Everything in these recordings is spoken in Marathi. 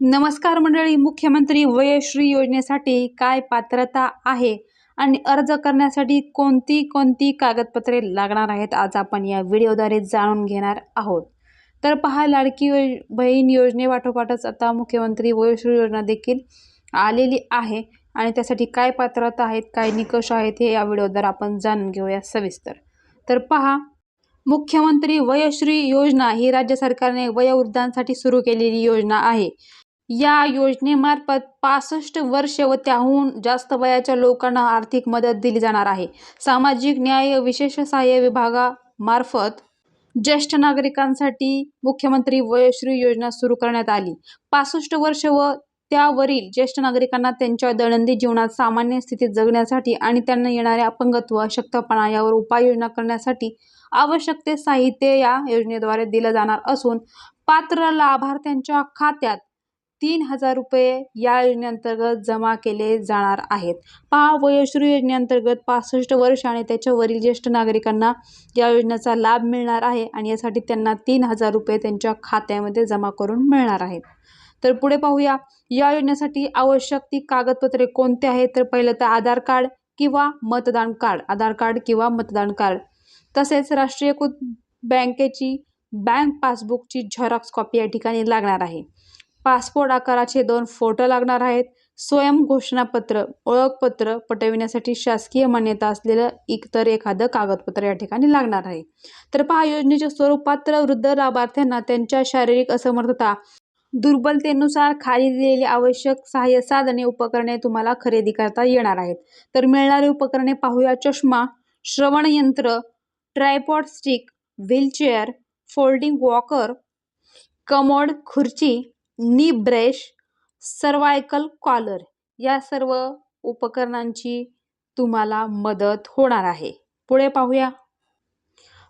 नमस्कार मंडळी मुख्यमंत्री वयश्री योजनेसाठी काय पात्रता आहे आणि अर्ज करण्यासाठी कोणती कोणती कागदपत्रे लागणार आहेत आज आपण या व्हिडिओद्वारे जाणून घेणार आहोत. तर पहा लाडकी योज बहीण योजनेपाठोपाठच आता मुख्यमंत्री वयश्री योजना देखील आलेली आहे आणि त्यासाठी काय पात्रता आहेत काय निकष आहेत हे या व्हिडिओद्वारे आपण जाणून घेऊया सविस्तर. तर पहा मुख्यमंत्री वयश्री योजना ही राज्य सरकारने वयोवृद्धांसाठी सुरू केलेली योजना आहे. या योजनेमार्फत पासष्ट वर्ष व त्याहून जास्त वयाच्या लोकांना आर्थिक मदत दिली जाणार आहे. सामाजिक न्याय विशेष सहाय्य विभागामार्फत ज्येष्ठ नागरिकांसाठी मुख्यमंत्री वयश्री योजना सुरू करण्यात आली. पासष्ट वर्ष व त्यावरील ज्येष्ठ नागरिकांना त्यांच्या दैनंदिन जीवनात सामान्य स्थितीत जगण्यासाठी आणि त्यांना येणारे अपंगत्व अशक्तपणा यावर उपाययोजना करण्यासाठी आवश्यक ते साहित्य या योजनेद्वारे दिलं जाणार असून पात्र लाभार्थ्यांच्या खात्यात तीन हजार रुपये या योजनेअंतर्गत जमा केले जाणार आहेत. पहा वयोश्री योजनेअंतर्गत पासष्ट वर्ष आणि त्याच्यावरील ज्येष्ठ नागरिकांना या योजनेचा लाभ मिळणार आहे आणि यासाठी त्यांना तीन हजार रुपये त्यांच्या खात्यामध्ये जमा करून मिळणार आहेत. तर पुढे पाहूया या योजनेसाठी आवश्यक ती कागदपत्रे कोणते आहेत? तर पहिलं तर आधार कार्ड किंवा मतदान कार्ड आधार कार्ड किंवा मतदान कार्ड. तसेच राष्ट्रीयकृत बँकेची बँक पासबुकची झेरॉक्स कॉपी या ठिकाणी लागणार आहे. पासपोर्ट आकाराचे दोन फोटो लागणार आहेत. स्वयं घोषणापत्र ओळखपत्र पटविण्यासाठी शासकीय मान्यता असलेलं इतर एखादं कागदपत्र या ठिकाणी लागणार आहे. तर पहा योजनेच्या स्वरूपात वृद्ध लाभार्थ्यांना त्यांच्या शारीरिक असमर्थता दुर्बलतेनुसार खाली दिलेली आवश्यक सहाय्य साधने उपकरणे तुम्हाला खरेदी करता येणार आहेत. तर मिळणारी उपकरणे पाहूया. चष्मा श्रवणयंत्र tripod stick wheelchair folding walker commode खुर्ची नी ब्रेश सर्वायकल कॉलर या सर्व उपकरणांची तुम्हाला मदत होणार आहे. पुढे पाहूया.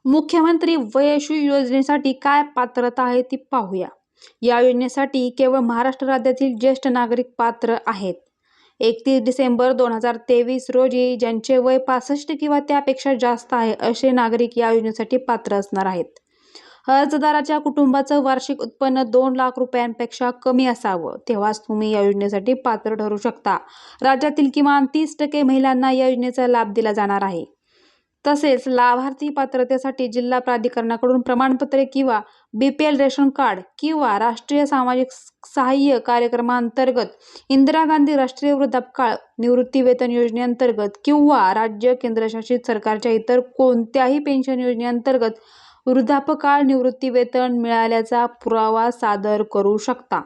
मुख्यमंत्री वयश्री योजनेसाठी काय पात्रता आहे ती पाहूया. या योजनेसाठी केवळ महाराष्ट्र राज्यातील ज्येष्ठ नागरिक पात्र आहेत. एकतीस डिसेंबर दोन हजार तेवीस रोजी ज्यांचे वय पासष्ट किंवा त्यापेक्षा जास्त आहे असे नागरिक या योजनेसाठी पात्र असणार आहेत. अर्जदाराच्या कुटुंबाचं वार्षिक उत्पन्न दोन लाख रुपयांपेक्षा कमी असावं. तेव्हाच तुम्ही या योजनेसाठी पात्र ठरू शकता. राज्यातील किमान तीस टक्के महिलांना या योजनेचा लाभ दिला जाणार आहे. तसेच लाभार्थी पात्रतेसाठी जिल्हा प्राधिकरणाकडून प्रमाणपत्रे किंवा B P L ration card किंवा राष्ट्रीय सामाजिक सहाय्य कार्यक्रमांतर्गत इंदिरा गांधी राष्ट्रीय वृद्धापकाळ निवृत्ती वेतन योजनेअंतर्गत किंवा राज्य केंद्रशासित सरकारच्या इतर कोणत्याही पेन्शन योजनेअंतर्गत वृद्धापकाळ निवृत्तीवेतन मिळाल्याचा पुरावा सादर करू शकता.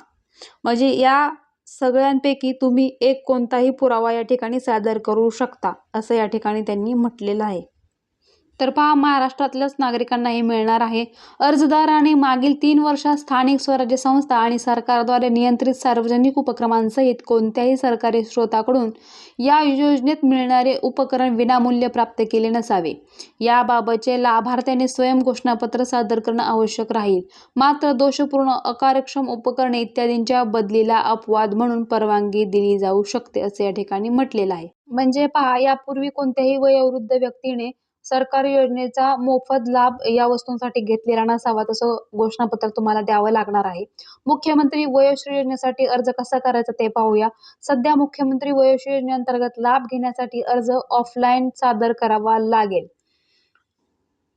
म्हणजे या सगळ्यांपैकी तुम्ही एक कोणताही पुरावा या ठिकाणी सादर करू शकता असं या ठिकाणी त्यांनी म्हटलेलं आहे. तर पहा महाराष्ट्रातल्याच नागरिकांना हे मिळणार आहे. अर्जदाराने मागील तीन वर्षात स्थानिक स्वराज्य संस्था आणि सरकारद्वारे नियंत्रित सार्वजनिक उपक्रमांसहित कोणत्याही सरकारी स्रोताकडून या योजनेत मिळणारे उपकरण विनामूल्य प्राप्त केले नसावे. याबाबतचे लाभार्थ्याने स्वयं घोषणापत्र सादर करणं आवश्यक राहील. मात्र दोषपूर्ण अकार्यक्षम उपकरणे इत्यादींच्या बदलीला अपवाद म्हणून परवानगी दिली जाऊ शकते असे या ठिकाणी म्हटलेलं आहे. म्हणजे पहा यापूर्वी कोणत्याही वयोवृद्ध व्यक्तीने सरकारी योजनेचा मोफत लाभ या वस्तूंसाठी घेतलेला नसावा तसं घोषणापत्र तुम्हाला द्यावं लागणार आहे. मुख्यमंत्री वयोश्री योजनेसाठी अर्ज कसा करायचा ते पाहूया. सध्या मुख्यमंत्री वयोश्री योजनेअंतर्गत लाभ घेण्यासाठी अर्ज ऑफलाईन सादर करावा लागेल.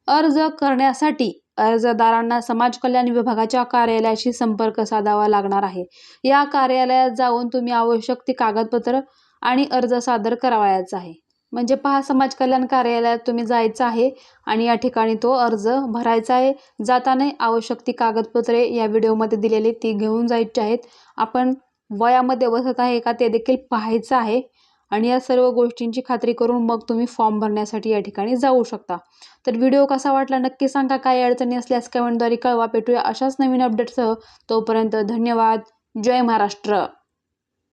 अर्ज करण्यासाठी अर्जदारांना समाज कल्याण विभागाच्या कार्यालयाशी संपर्क साधावा लागणार आहे. या कार्यालयात जाऊन तुम्ही आवश्यक ती कागदपत्र आणि अर्ज सादर करावयाचा आहे. म्हणजे पहा समाज कल्याण कार्यालयात तुम्ही जायचं आहे आणि या ठिकाणी तो अर्ज भरायचा आहे. जाताना आवश्यक ती कागदपत्रे या व्हिडिओमध्ये दिलेली ती घेऊन जायची आहेत. आपण वयामध्ये बसत आहे का ते देखील पाहायचं आहे. आणि या सर्व गोष्टींची खात्री करून मग तुम्ही फॉर्म भरण्यासाठी या ठिकाणी जाऊ शकता. तर व्हिडिओ कसा वाटला नक्की सांगा. काही अडचणी असल्यास कमेंटद्वारे कळवा. भेटूया अशाच नवीन अपडेटसह. तोपर्यंत धन्यवाद. जय महाराष्ट्र.